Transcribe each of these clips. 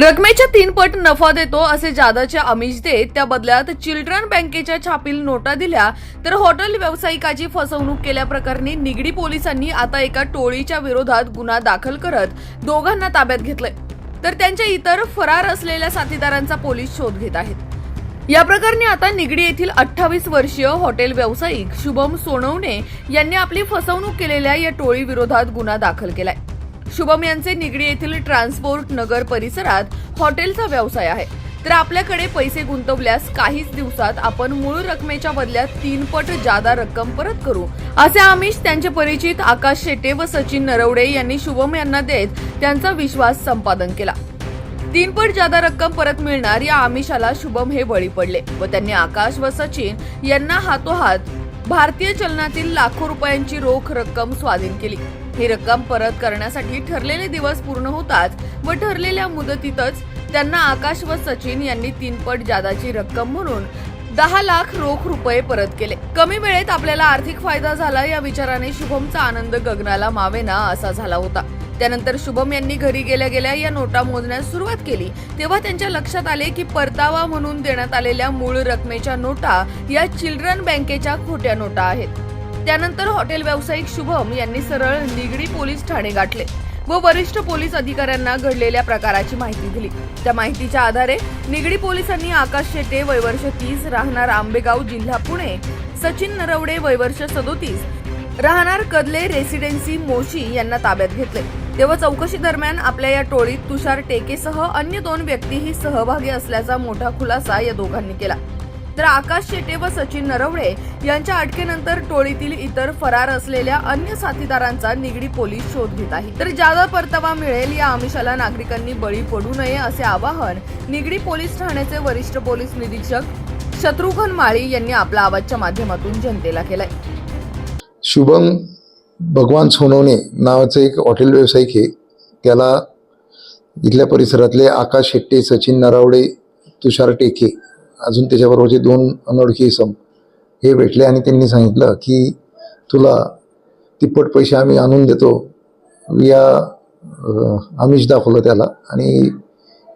रकमेच्या तीन पट नफा देतो असे जादाचे आमिष देत त्या बदल्यात चिल्ड्रन बँकेच्या छापील नोटा दिल्या तर हॉटेल व्यावसायिकाची फसवणूक केल्याप्रकरणी निगडी पोलिसांनी आता एका टोळीच्या विरोधात गुन्हा दाखल करत दोघांना ताब्यात घेतलंय. तर त्यांच्या इतर फरार असलेल्या साथीदारांचा पोलीस शोध घेत आहेत. या प्रकरणी आता निगडी येथील अठ्ठावीस वर्षीय हॉटेल व्यावसायिक शुभम सोनवणे यांनी आपली फसवणूक केलेल्या या टोळीविरोधात गुन्हा दाखल केलाय. शुभम यांचे निगडी येथील ट्रान्सपोर्ट नगर परिसरात हॉटेलचा व्यवसाय आहे. तर आपल्याकडे पैसे गुंतवल्यास काहीच दिवसात आपण मूळ रकमेच्या बदल्यात तीन पट जादा रक्कम परत करू असे आमिष त्यांचे परिचित आकाश शेटे व सचिन नरवडे यांनी शुभम यांना देत त्यांचा विश्वास संपादन केला. तीन पट जादा रक्कम परत मिळणार या आमिषाला शुभम हे बळी पडले व त्यांनी आकाश व सचिन यांना हातोहात भारतीय चलनातील लाखो रुपयांची रोख रक्कम स्वाधीन केली. ही रक्कम परत करण्यासाठी ठरलेले दिवस पूर्ण होताच व ठरलेल्या मुदतीतच त्यांना आकाश व सचिन यांनी तीनपट जादाची रक्कम म्हणून दहा लाख रोख रुपये परत केले. कमी वेळेत आपल्याला आर्थिक फायदा झाला या विचाराने शुभमचा आनंद गगनाला मावेना असा झाला होता. त्यानंतर शुभम यांनी घरी गेल्या गेल्या या नोटा मोजण्यास सुरुवात केली. तेव्हा त्यांच्या लक्षात आले की परतावा म्हणून देण्यात आलेल्या मूळ रकमेच्या नोटा या चिल्ड्रन बँकेच्या खोट्या नोटा आहेत. त्यानंतर हॉटेल व्यावसायिक शुभम यांनी सरळ निगडी पोलीस ठाणे गाठले व वरिष्ठ पोलीस अधिकाऱ्यांना घडलेल्या प्रकाराची माहिती दिली. त्या माहितीच्या आधारे निगडी पोलिसांनी आकाश शेटे वयवर्ष तीस राहणार आंबेगाव जिल्हा पुणे सचिन नरवडे वयवर्ष सदोतीस राहणार कदले रेसिडेन्सी मोशी यांना ताब्यात घेतले. तेव्हा चौकशी दरम्यान आपल्या या टोळीत तुषार टेकेसह अन्य दोन व्यक्तीही सहभागी असल्याचा मोठा खुलासा या दोघांनी केला. तर आकाश शेटे व सचिन नरवडे यांच्या अटकेनंतर टोळीतील इतर फरार असलेल्या अन्य साथीदारांचा निगडी पोलीस शोध घेत आहे. तर ज्यादा परतावा मिळेल या आमिषाला नागरिकांनी बळी पडू नये असे आवाहन निगडी पोलीस ठाण्याचे वरिष्ठ पोलीस निरीक्षक शत्रुघ्न माळी यांनी आपल्या आवाजच्या माध्यमातून जनतेला केलाय. शुभम भगवान सोनवणे नावाचं एक हॉटेल व्यावसायिक आहे. त्याला इथल्या परिसरातले आकाश शेट्टे सचिन नरावडे तुषार टेके अजून त्याच्याबरोबरचे दोन अनोळखी इसम हे भेटले आणि त्यांनी सांगितलं की तुला तिप्पट पैसे आम्ही आणून देतो. या आमिष दाखवलं त्याला आणि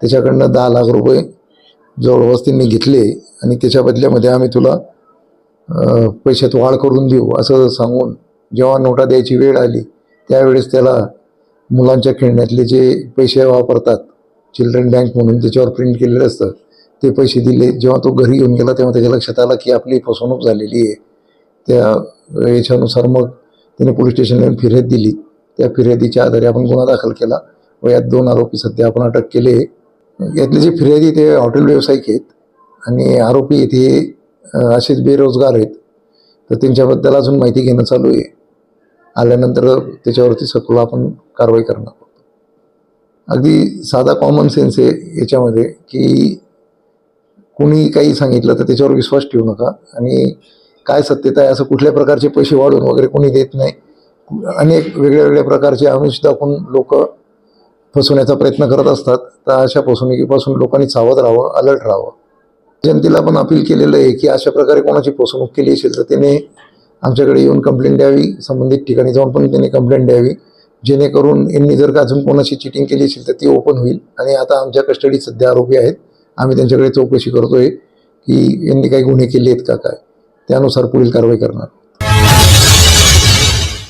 त्याच्याकडनं दहा लाख रुपये जवळपास त्यांनी घेतले आणि त्याच्या बदल्यामध्ये आम्ही तुला पैशात वाढ करून देऊ असं सांगून जेव्हा नोटा द्यायची वेळ आली त्यावेळेस त्याला मुलांच्या खेळण्यातले जे पैसे वापरतात चिल्ड्रन बँक म्हणून त्याच्यावर प्रिंट केलेलं असतं ते पैसे दिले. जेव्हा तो घरी येऊन गेला तेव्हा त्याच्या लक्षात आला की आपली फसवणूक झालेली आहे. त्या याच्यानुसार मग त्याने पोलीस स्टेशनला फिर्याद दिली. त्या फिर्यादीच्या आधारे आपण गुन्हा दाखल केला व यात दोन आरोपी सध्या आपण अटक केले. यातले जे फिर्यादी ते हॉटेल व्यावसायिक आहेत आणि आरोपी इथे असेच बेरोजगार आहेत. तर त्यांच्याबद्दल अजून माहिती घेणं चालू आहे. आल्यानंतर त्याच्यावरती सखोल आपण कारवाई करणार. आहोत अगदी साधा कॉमन सेन्स आहे याच्यामध्ये की कुणी काही सांगितलं तर त्याच्यावर विश्वास ठेवू नका. आणि काय सत्यता आहे असं कुठल्या प्रकारचे पैसे वाढून वगैरे कोणी देत नाही. अनेक वेगळ्या वेगळ्या प्रकारचे आमिष दाखवून लोक फसवण्याचा प्रयत्न करत असतात. तर अशा फसवणुकीपासून लोकांनी सावध राहावं अलर्ट राहावं. जनतेला पण अपील केलेलं आहे की अशा प्रकारे कोणाची फसवणूक केली असेल तर त्याने आमच्याकडे येऊन कंप्लेंट द्यावी संबंधित ठिकाणी जाऊन पण त्याने कंप्लेंट द्यावी. जेणेकरून यांनी जर का अजून कोणाची चिटिंग केली असेल तर ती ओपन होईल. आणि आता आमच्या कस्टडीत सध्या आरोपी आहेत. आम्ही त्यांच्याकडे चौकशी करतोय की यांनी काही गुन्हे केले आहेत का काय? त्यानुसार पुढील कारवाई करणार.